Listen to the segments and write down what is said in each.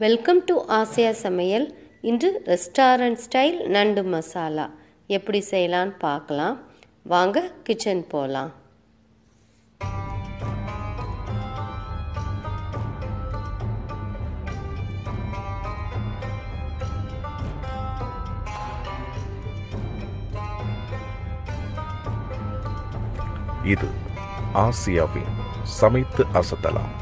Welcome to Asia சமையல் இன்று restaurant style நண்டு மசாலா எப்படி செய்யலான்னு பார்க்கலாம். வாங்க கிச்சன் போகலாம் இது ஆசியாவின் சமைத்து அசத்தலாம்.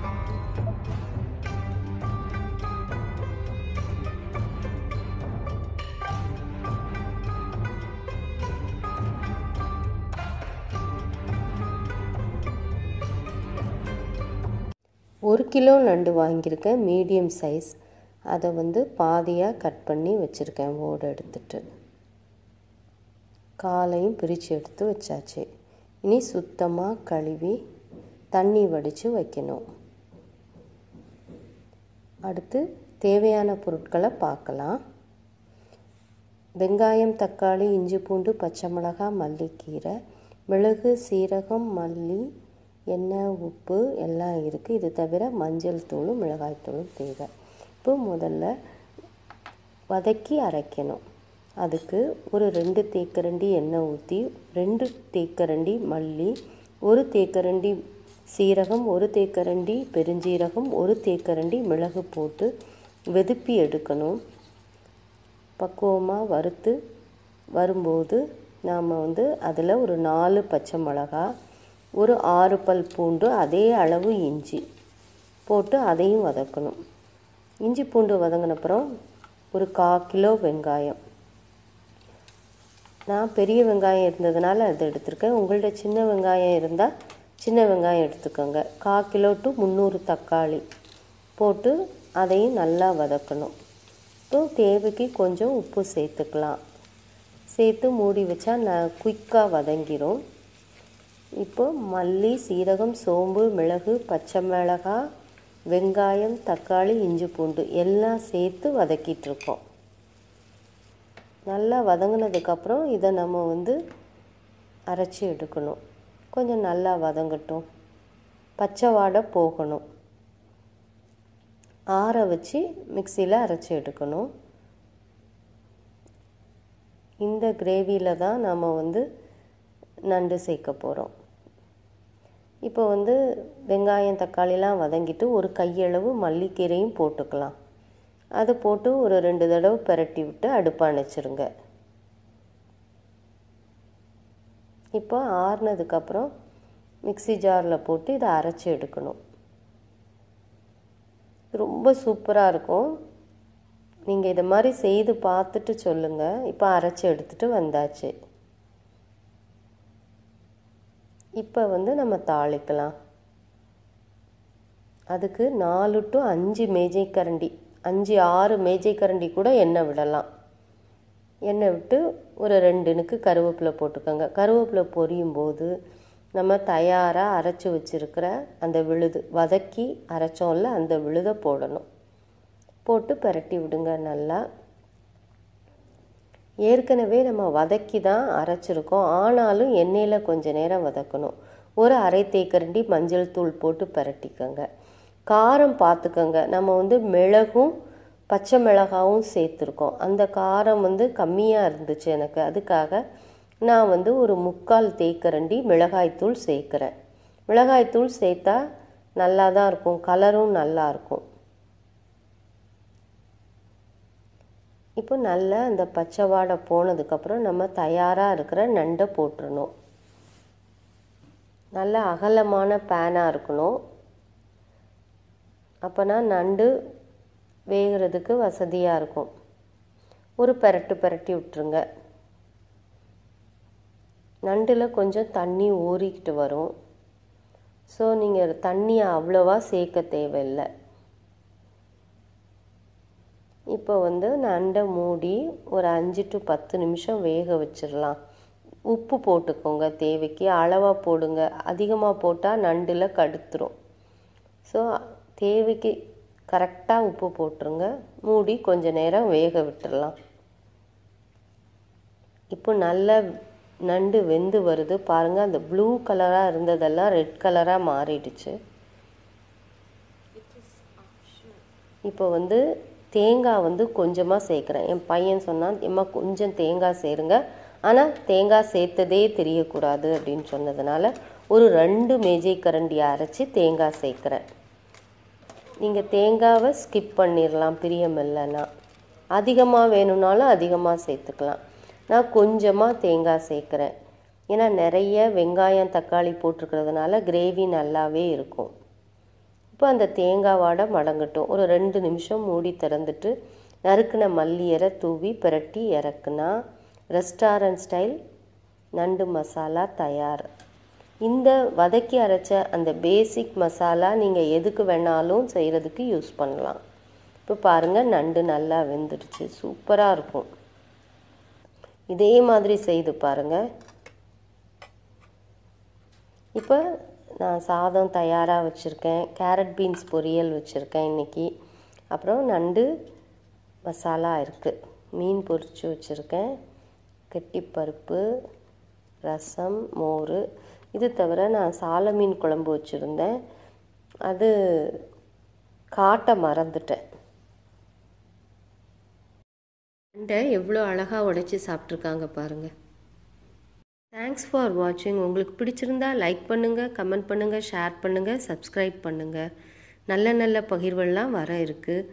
ஒரு கிலோ நண்டு வாங்கியிருக்கேன் மீடியம் சைஸ். அதை வந்து பாதியாக கட் பண்ணி வச்சுருக்கேன் ஓடு எடுத்துட்டு. காலையும் பிரித்து எடுத்து வச்சாச்சு. இனி சுத்தமாக கழுவி தண்ணி வடித்து வைக்கணும். அடுத்து தேவையான பொருட்களை பார்க்கலாம். வெங்காயம் தக்காளி இஞ்சி பூண்டு பச்சை மிளகாய் மல்லிக்கீரை மிளகு சீரகம் மல்லி எண்ணெய் உப்பு எல்லாம் இருக்குது இது தவிர மஞ்சள் தூளும் மிளகாய் தூளும் தேவை. இப்போ முதல்ல வதக்கி அரைக்கணும். அதுக்கு ஒரு ரெண்டு தேக்கரண்டி எண்ணெய் ஊற்றி ரெண்டு தேக்கரண்டி மல்லி ஒரு தேக்கரண்டி சீரகம் ஒரு தேக்கரண்டி பெருஞ்சீரகம் ஒரு தேக்கரண்டி மிளகு போட்டு வெதுப்பி எடுக்கணும். பக்குவமாக வறுத்து வரும்போது நாம் வந்து அதில் ஒரு நாலு பச்சை மிளகா ஒரு ஆறு பல் பூண்டு அதே அளவு இஞ்சி போட்டு அதையும் வதக்கணும். இஞ்சி பூண்டு வதங்கினப்புறம் ஒரு கா கிலோ வெங்காயம். நான் பெரிய வெங்காயம் இருந்ததுனால அதை எடுத்திருக்கேன். உங்கள்கிட்ட சின்ன வெங்காயம் இருந்தால் சின்ன வெங்காயம் எடுத்துக்கோங்க. கா கிலோ டு முந்நூறு தக்காளி போட்டு அதையும் நல்லா வதக்கணும். இப்போ தேவைக்கு கொஞ்சம் உப்பு சேர்த்துக்கலாம். சேர்த்து மூடி வச்சா நான் குயிக்காக வதங்கிரும். இப்போ மல்லி சீரகம் சோம்பு மிளகு பச்சை மிளகாய் வெங்காயம் தக்காளி இஞ்சி பூண்டு எல்லாம் சேர்த்து வதக்கிட்டுருக்கோம். நல்லா வதங்கினதுக்கப்புறம் இதை நம்ம வந்து அரைச்சி எடுக்கணும். கொஞ்சம் நல்லா வதங்கட்டும். பச்சை வாடை போகணும். ஆற வச்சு மிக்சியில் அரைச்சி எடுக்கணும். இந்த கிரேவியில் தான் நம்ம வந்து நண்டு சேர்க்க போகிறோம் இப்போ வந்து வெங்காயம் தக்காளிலாம் வதங்கிட்டு ஒரு கையளவு மல்லிக்கீரையும் போட்டுக்கலாம். அதை போட்டு ஒரு ரெண்டு தடவை பெரட்டி விட்டு அடுப்பை அணைச்சிருங்க. இப்போ ஆறுனதுக்கப்புறம் மிக்சி ஜாரில் போட்டு இதை அரைச்சி எடுக்கணும். ரொம்ப சூப்பராக இருக்கும். நீங்கள் இதை மாதிரி செய்து பார்த்துட்டு சொல்லுங்கள் இப்போ அரைச்சி எடுத்துகிட்டு வந்தாச்சு. இப்போ வந்து நம்ம தாளிக்கலாம். அதுக்கு நாலு டு அஞ்சு மேஜை கரண்டி அஞ்சு ஆறு மேஜை கரண்டி கூட எண்ணெய் விடலாம். எண்ணெய் விட்டு ஒரு ரெண்டுனுக்கு கருவேப்பிலை போட்டுக்கோங்க. கருவேப்பிலை பொரியும் போது நம்ம தயாராக அரைச்சி வச்சுருக்கிற அந்த விழுது வதக்கி அரைச்சோம்ல அந்த விழுதை போடணும். போட்டு பரட்டி விடுங்க நல்லா. ஏற்கனவே நம்ம வதக்கி தான் அரைச்சிருக்கோம். ஆனாலும் எண்ணெயில் கொஞ்ச நேரம் வதக்கணும். ஒரு அரை தேக்கரண்டி மஞ்சள் தூள் போட்டு பரட்டிக்கோங்க. காரம் பார்த்துக்கோங்க நம்ம வந்து மிளகும் பச்சை மிளகாவும் சேர்த்துருக்கோம். அந்த காரம் வந்து கம்மியாக இருந்துச்சு எனக்கு. அதுக்காக நான் வந்து ஒரு முக்கால் தேக்கரண்டி மிளகாய்த்தூள் சேர்க்குறேன். மிளகாய்த்தூள் சேர்த்தா நல்லா தான் இருக்கும். கலரும் நல்லா இப்போ நல்லா அந்த பச்சை வாடை போனதுக்கப்புறம் நம்ம தயாராக இருக்கிற நண்டை போட்டுடணும் நல்ல அகலமான பேனாக இருக்கணும். அப்போனா நண்டு வேகிறதுக்கு வசதியாக இருக்கும். ஒரு பெரட்டு பெரட்டி விட்டுருங்க. நண்டில் கொஞ்சம் தண்ணி ஊறிக்கிட்டு வரும். ஸோ நீங்கள் தண்ணியை அவ்வளோவா சேர்க்க தேவையில்லை. இப்போ வந்து நண்டை மூடி ஒரு அஞ்சு டு பத்து நிமிஷம் வேக வச்சிடலாம். உப்பு போட்டுக்கோங்க தேவைக்கு. அளவாக போடுங்க. அதிகமாக போட்டால் நண்டில் கடுத்துரும். ஸோ தேவைக்கு கரெக்டாக உப்பு போட்டுருங்க. மூடி கொஞ்ச நேரம் வேக விட்டுடலாம். இப்போ நல்ல நண்டு வெந்து வருது. பாருங்கள் அந்த ப்ளூ கலராக இருந்ததெல்லாம் ரெட் கலராக மாறிடுச்சு. இப்போ வந்து தேங்காய் வந்து கொஞ்சமாக சேர்க்குறேன். என் பையன் சொன்னான் எம்மா கொஞ்சம் தேங்காய் சேருங்க. ஆனால் தேங்காய் சேர்த்ததே தெரியக்கூடாது அப்படின்னு சொன்னதுனால ஒரு ரெண்டு மேஜை கரண்டி அரைச்சி தேங்காய் சேர்க்குறேன். நீங்கள் தேங்காவை ஸ்கிப் பண்ணிடலாம் பிரியமில்லைன்னா அதிகமாக வேணும்னாலும் அதிகமாக சேர்த்துக்கலாம். நான் கொஞ்சமாக தேங்காய் சேர்க்குறேன். ஏன்னா நிறைய வெங்காயம் தக்காளி போட்டிருக்கிறதுனால கிரேவி நல்லாவே இருக்கும். இப்போ அந்த தேங்காய் வாடை மடங்கட்டும். ஒரு ரெண்டு நிமிஷம் மூடி திறந்துட்டு நறுக்கின மல்லி இலை தூவி பிரட்டி இறக்குனா ரெஸ்டாரண்ட் ஸ்டைல் நண்டு மசாலா தயார். இந்த வதக்கி அரைச்ச அந்த பேசிக் மசாலா நீங்கள் எதுக்கு வேணாலும் செய்கிறதுக்கு யூஸ் பண்ணலாம். இப்போ பாருங்கள் நண்டு நல்லா வெந்துடுச்சு. சூப்பராக இருக்கும். இதே மாதிரி செய்து பாருங்கள் இப்போ நான் சாதம் தயாராக வச்சுருக்கேன். கேரட் பீன்ஸ் பொரியல் வச்சுருக்கேன் இன்றைக்கி அப்புறம் நண்டு மசாலா இருக்குது மீன் பொரித்து வச்சுருக்கேன். கெட்டிப்பருப்பு ரசம் மோர். இது தவிர நான் சால மீன் குழம்பு வச்சுருந்தேன். அது காட்ட மறந்துட்டேன். நண்டை எவ்வளோ அழகாக உடைச்சி சாப்பிட்ருக்காங்க பாருங்கள் தேங்க்ஸ் ஃபார் வாட்சிங் உங்களுக்கு பிடிச்சிருந்தா லைக் பண்ணுங்கள் கமெண்ட் பண்ணுங்கள் ஷேர் பண்ணுங்கள் சப்ஸ்கிரைப் பண்ணுங்கள் நல்ல நல்ல பகிர்வெல்லாம் வர இருக்குது